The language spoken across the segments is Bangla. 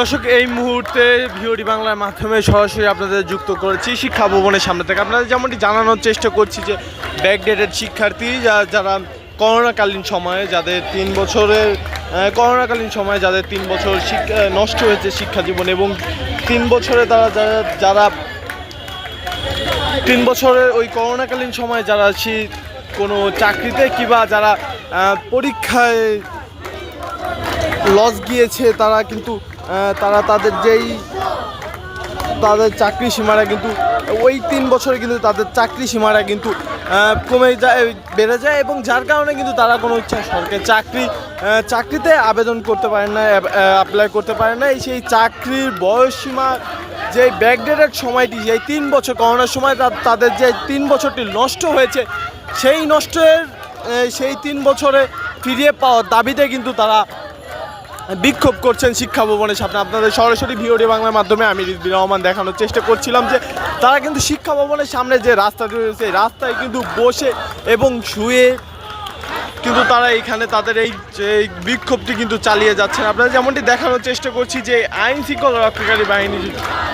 দর্শক, এই মুহূর্তে ভিওডি বাংলার মাধ্যমে সরাসরি আপনাদের যুক্ত করেছি শিক্ষা ভবনের সামনে থেকে। আপনাদের যেমনটি জানানোর চেষ্টা করছি যে ব্যাকডেটেড শিক্ষার্থী যা- যারা করোনাকালীন সময়ে যাদের তিন বছরের করোনাকালীন সময়ে যাদের তিন বছর শিক্ষা নষ্ট হয়েছে শিক্ষা জীবন এবং তিন বছরে তারা যারা যারা, তিন বছরের ওই করোনাকালীন সময়ে যারা কোনো চাকরিতে কিংবা যারা পরীক্ষায় লস গিয়েছে, তারা কিন্তু তারা তাদের যেই তাদের চাকরি সীমারা কিন্তু, ওই তিন বছরে কিন্তু তাদের চাকরি সীমারা কিন্তু কমে যায়, বেড়ে যায় এবং যার কারণে কিন্তু তারা কোনো সরকারি চাকরি চাকরিতে আবেদন করতে পারেন না অ্যাপ্লাই করতে পারেন না। সেই চাকরির বয়স সীমা, যে ব্যাকডেটেড সময়টি সেই তিন বছর করোনার সময় তাদের যে তিন বছরটি নষ্ট হয়েছে, সেই নষ্টের সেই তিন বছরে ফিরিয়ে পাওয়ার দাবিতে কিন্তু তারা বিক্ষোভ করছেন শিক্ষা ভবনের সামনে। আপনাদের সরাসরি ভিওডি বাংলার মাধ্যমে আমি রিজবি রহমান দেখানোর চেষ্টা করছিলাম যে তারা কিন্তু শিক্ষা ভবনের সামনে যে রাস্তাটি রয়েছে রাস্তায় কিন্তু বসে এবং শুয়ে কিন্তু তারা এইখানে তাদের এই বিক্ষোভটি কিন্তু চালিয়ে যাচ্ছেন। আপনারা যেমনটি দেখানোর চেষ্টা করছি যে আইন শৃঙ্খলা রক্ষাকারী বাহিনীর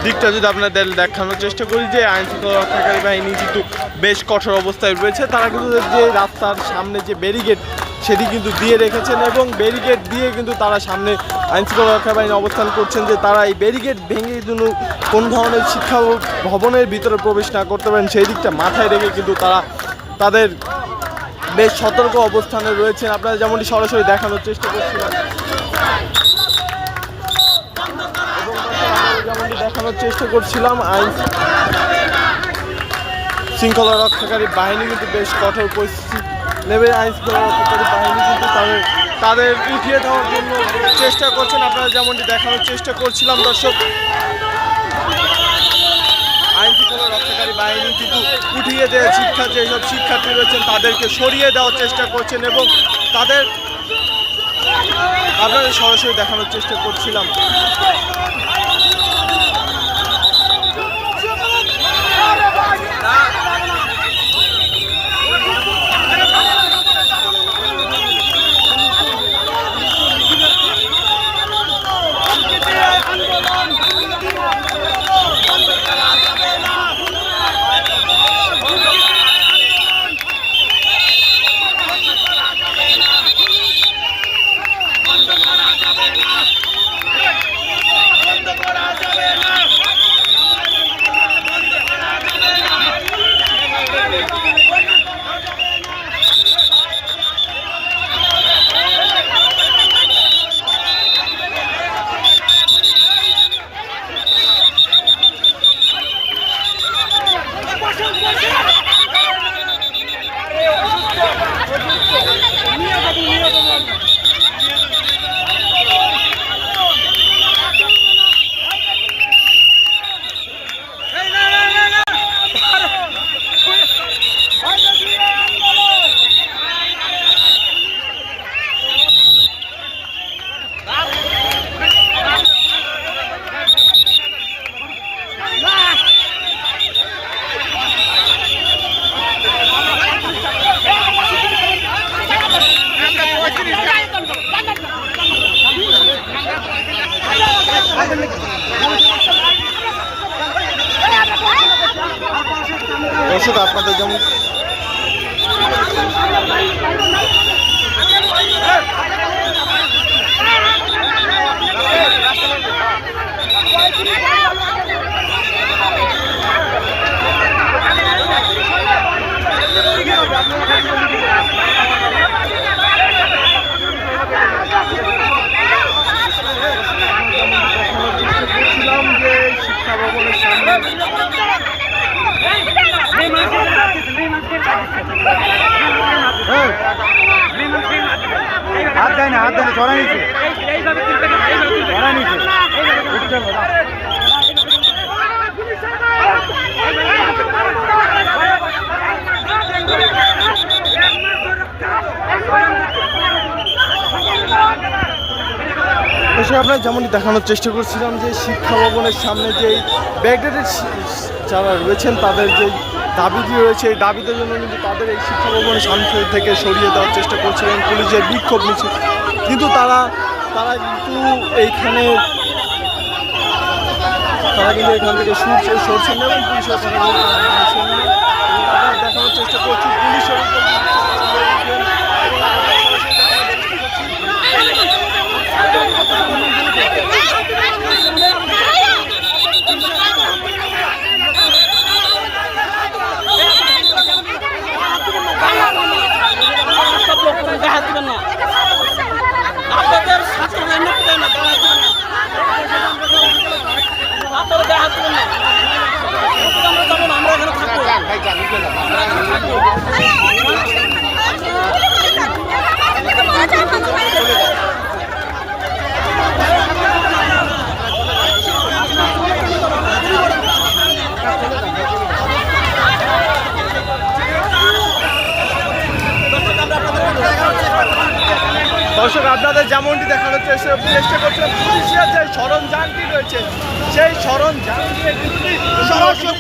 দিকটা যদি আপনাদের দেখানোর চেষ্টা করি যে আইন শৃঙ্খলা রক্ষাকারী বাহিনী কিন্তু বেশ কঠোর অবস্থায় রয়েছে। তারা কিন্তু যে রাস্তার সামনে যে ব্যারিগেড সেটি কিন্তু দিয়ে রেখেছেন এবং ব্যারিগেড দিয়ে কিন্তু তারা সামনে আইন শৃঙ্খলা রক্ষা বাহিনী অবস্থান করছেন যে তারা এই ব্যারিগেড ভেঙে যেন কোন ধরনের শিক্ষা ভবনের ভিতরে প্রবেশ না করতে পারেন, সেই দিকটা মাথায় রেখে কিন্তু তারা তাদের বেশ সতর্ক অবস্থানে রয়েছেন। আপনারা যেমনটি সরাসরি দেখানোর চেষ্টা করছিলাম। দেখানোর চেষ্টা করছিলাম, আইন শৃঙ্খলা রক্ষাকারী বাহিনী কিন্তু বেশ কঠোর পরিস্থিতি নেবে। আইন শৃঙ্খলা রক্ষাকারী তাদের উঠিয়ে দেওয়ার জন্য চেষ্টা করছেন। আপনারা যেমনটি দেখানোর চেষ্টা করছিলাম, দর্শক। আইন শৃঙ্খলা রক্ষাকারী বাহিনী, কিন্তু উঠিয়ে দেয় শিক্ষা, যেসব শিক্ষার্থী রয়েছেন, তাদেরকে সরিয়ে দেওয়ার চেষ্টা করছেন এবং তাদের আপনাদের সরাসরি দেখানোর চেষ্টা করছিলাম। চড়া নিচে চড়া নিচে যেমনটি দেখানোর চেষ্টা করছিলাম যে শিক্ষা ভবনের সামনে যেই ব্যাকডেটেড যারা রয়েছেন, তাদের যে দাবিটি রয়েছে, এই দাবিদের জন্য কিন্তু তাদের এই শিক্ষা ভবনের সামনে থেকে সরিয়ে দেওয়ার চেষ্টা করছিলেন পুলিশের বিক্ষোভ মিছিল। কিন্তু তারা তারা কিন্তু এইখানে, তারা কিন্তু এখান থেকে সরছে সরছেন না এবং পুলিশের দেখানোর চেষ্টা করছে পুলিশের দর্শক, আপনাদের যেমনটি দেখানোর চেষ্টা করছেন পুলিশের যে সরঞ্জামটি রয়েছে, সেই সরঞ্জাম দিয়ে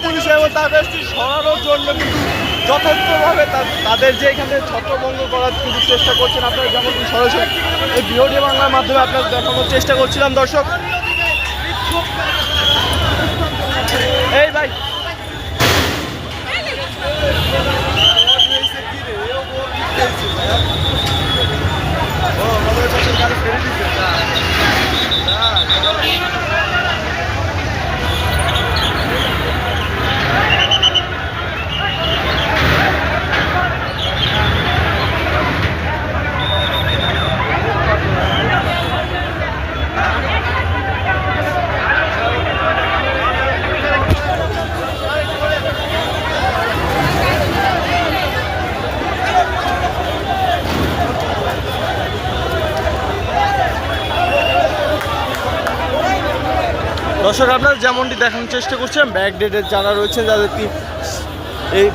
পুলিশ এবং তাদের সরানোর জন্য কিন্তু যথার্থভাবে তাদের যে এখানে ছত্রভঙ্গ করার কিন্তু চেষ্টা করছেন আপনারা যেমন সরাসরি এই বিওডি বাংলার মাধ্যমে আপনার দেখানোর চেষ্টা করছিলাম, দর্শক। এই ভাই দর্শক আপনারা যেমনটি দেখানোর চেষ্টা করছেন ব্যাক ডেটের যারা রয়েছে যাদের তিন এই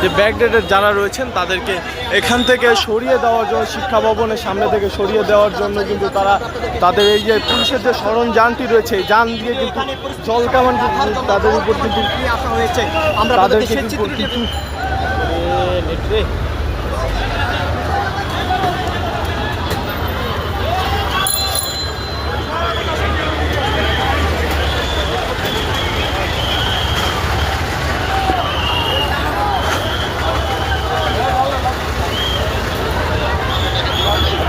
যে ব্যাক ডেটের যারা রয়েছেন তাদেরকে এখান থেকে সরিয়ে দেওয়ার জন্য শিক্ষা ভবনের সামনে থেকে সরিয়ে দেওয়ার জন্য কিন্তু তারা তাদের এই যে পুলিশের যে সরঞ্জামটি রয়েছে যান দিয়ে কিন্তু জল কামান তাদের উপর কিন্তু আমরা তাদেরকে কিন্তু কিছু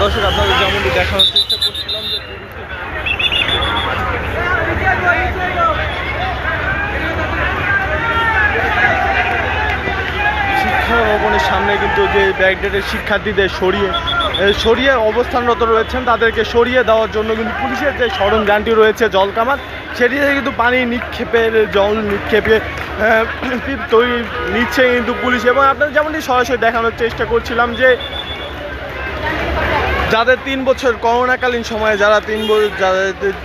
দর্শক আপনাদের যেমনটি দেখানোর চেষ্টা করছিলাম যে পুলিশের শিক্ষা ভবনের সামনে কিন্তু যে ব্যাকডেটের শিক্ষার্থীদের সরিয়ে সরিয়ে অবস্থানরত রয়েছেন, তাদেরকে সরিয়ে দেওয়ার জন্য কিন্তু পুলিশের যে সরঞ্জামটি রয়েছে জল কামান সেটিতে কিন্তু পানি নিক্ষেপের, জল নিক্ষেপে তৈরি নিচ্ছে কিন্তু পুলিশ। এবং আপনাদের যেমনটি সরাসরি দেখানোর চেষ্টা করছিলাম যে, যাদের তিন বছর করোনাকালীন সময়ে, যারা তিন বছর, যাদের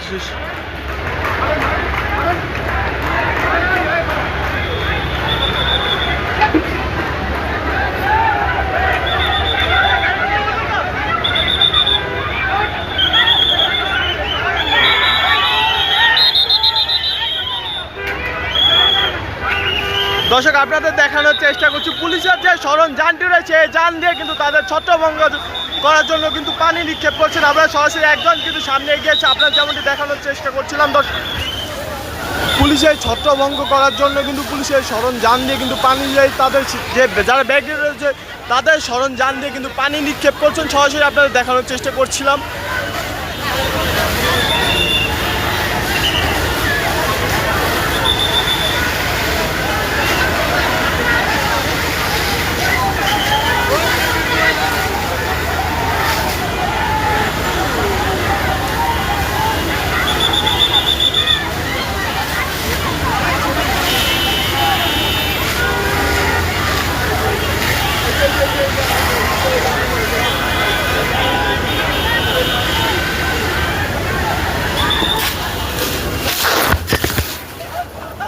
দর্শক, আপনাদের দেখানোর চেষ্টা করছি। পুলিশের যে সরঞ্জামটি রয়েছে, এই যান দিয়ে কিন্তু তাদের ছত্রভঙ্গ করার জন্য কিন্তু পানি নিক্ষেপ করছেন। আমরা সরাসরি একজন কিন্তু সামনে এগিয়েছে আপনার যেমনটি দেখানোর চেষ্টা করছিলাম, দর্শক। পুলিশের ছত্রভঙ্গ করার জন্য কিন্তু পুলিশের সরঞ্জাম দিয়ে কিন্তু পানি দিয়ে তাদের যে যারা ব্যাগ রয়েছে, তাদের সরঞ্জাম দিয়ে কিন্তু পানি নিক্ষেপ করছেন। সরাসরি আপনাদের দেখানোর চেষ্টা করছিলাম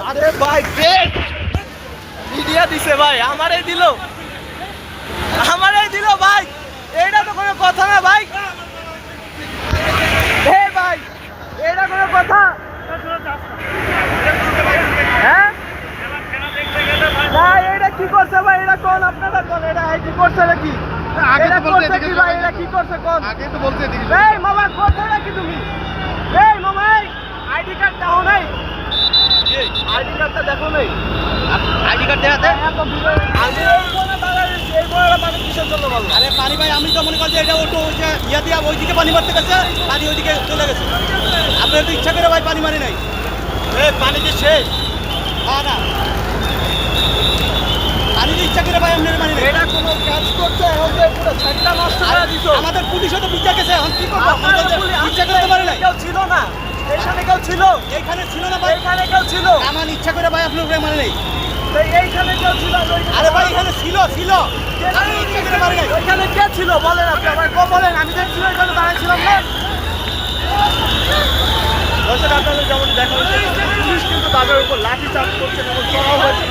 আরে ভাই পেট মিডিয়া দিছে ভাই আমারে দিল। আমারে দিল ভাই। এইটা তো কোনো কথা না ভাই। হে ভাই এটা কোনো কথা। হ্যাঁ? না এটা কি করছে ভাই? এটা কোন আপনারা কোন? এটা কি করছে নাকি? আগে তো কি ভাই? এরা কি করছে কোন? আগে তো বলছে এদিকে এই মামা করছে নাকি তুমি? এই মামা আইডি কার্ড দেখো নাই। আইডি কার্ডটা দেখো নাই। আইডি কার্ড দেখাতে? আমি আরে পানি ভাই আমি তো মনে করছি এটা ওটো ওই যে ইয়া দিয়া ওইদিকে পানি মারতে গেছে পানি ওইদিকে চলে গেছে। আপনার তো ইচ্ছা করে ভাই পানি মারি নাই। পানি যে শেষ। হ্যাঁ না। পানি তো ইচ্ছা করে ভাই আপনার মারি নাই। এটা কোনো কাজ করতে হবে পুরো ছাড়টা নষ্ট করে দিছো। আমাদের পুলিশও তো বিচার গেছে এখন কি করব? ইচ্ছা করতে পারে নাই। কেউ ছিল না। এইখানে কেউ ছিল এইখানে ছিল না ভাই এইখানে কেউ ছিল আমার ইচ্ছা করে ভাই আপনার উপরে মারে নাই তো এইখানে কেউ ছিল আরে ভাই এখানে ছিল ছিল আমি ইচ্ছা করে মারি ওইখানে কে ছিল বলেন আপনি আমার কো বলেন আমি দেখছি ওইখানে দাঁড়াইছিলাম না দর্শক আপনাদের যেমন দেখা হচ্ছে পুলিশ কিন্তু তাদের উপর লাঠি চার্জ করছে এবং চড়াও হয়েছে